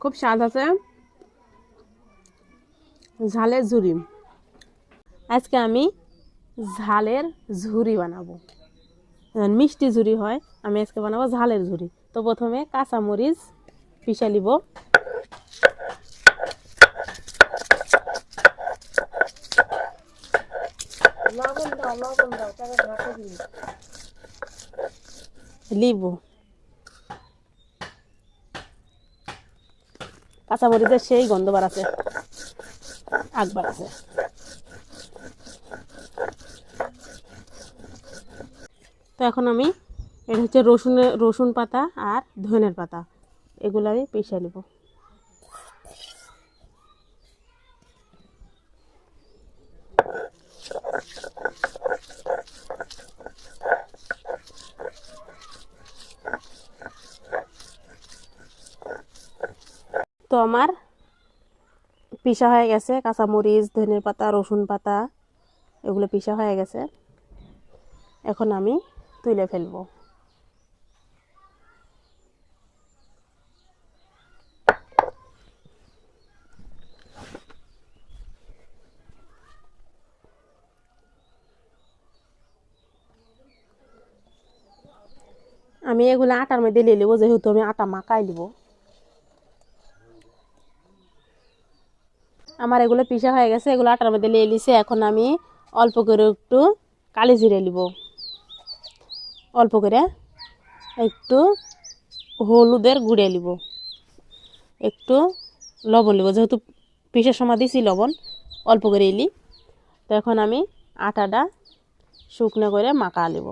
খুব স্বাদ আছে। ঝালের ঝুরি। আজকে আমি ঝালের ঝুরি বানাবো। মিষ্টি ঝুরি হয়, আমি আজকে বানাবো ঝালের ঝুরি। তো প্রথমে কাঁচামরিচ পিষে নিব। লিবো কাঁচামরিচের সেই গন্ধ বাড়াছে। আগ বাড়াছে। তো এখন আমি এটা হচ্ছে রসুনের, রসুন পাতা আর ধনের পাতা। এগুলো আমি পিষে নেব। তো আমার পিসা হয়ে গেছে, কাঁচামরিচ, ধনের পাতা, রসুন পাতা, এগুলো পিসা হয়ে গেছে। এখন আমি তুলে ফেলব। আমি এগুলো আটার মধ্যে নিয়ে যেহেতু আমি আটা মাখাই নিব আমার এগুলো পিসা হয়ে গেছে, এগুলো আটার মধ্যে নিয়ে নিছে। এখন আমি অল্প করে একটু কালি জিরে নিব। অল্প করে একটু হলুদের গুঁড়ে নিব। একটু লবণ নিব, যেহেতু পিসার সময় দিছি লবণ, অল্প করে এলি তো এখন আমি আটাটা শুকনো করে মাখা নিব।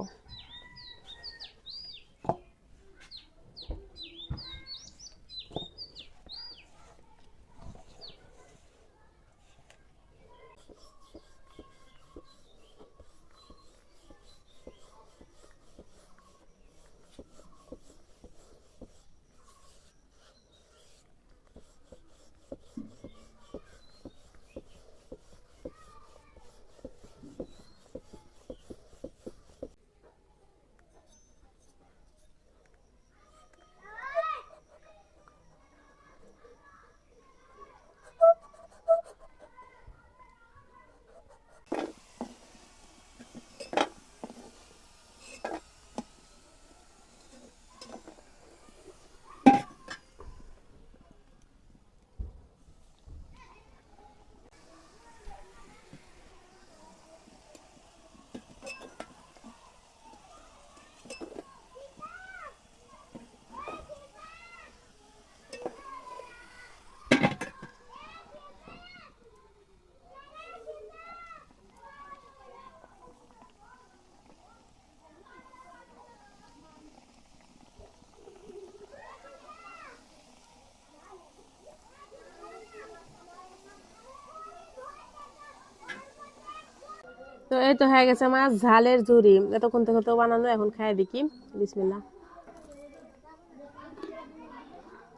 তো এই তো হয়ে গেছে আমার ঝালের ঝুড়ি। এতক্ষণ থেকে তো বানানো, এখন খাই দেখি। বিসমিল্লা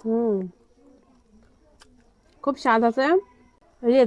হুম। খুব স্বাদ আছে। রিয়ে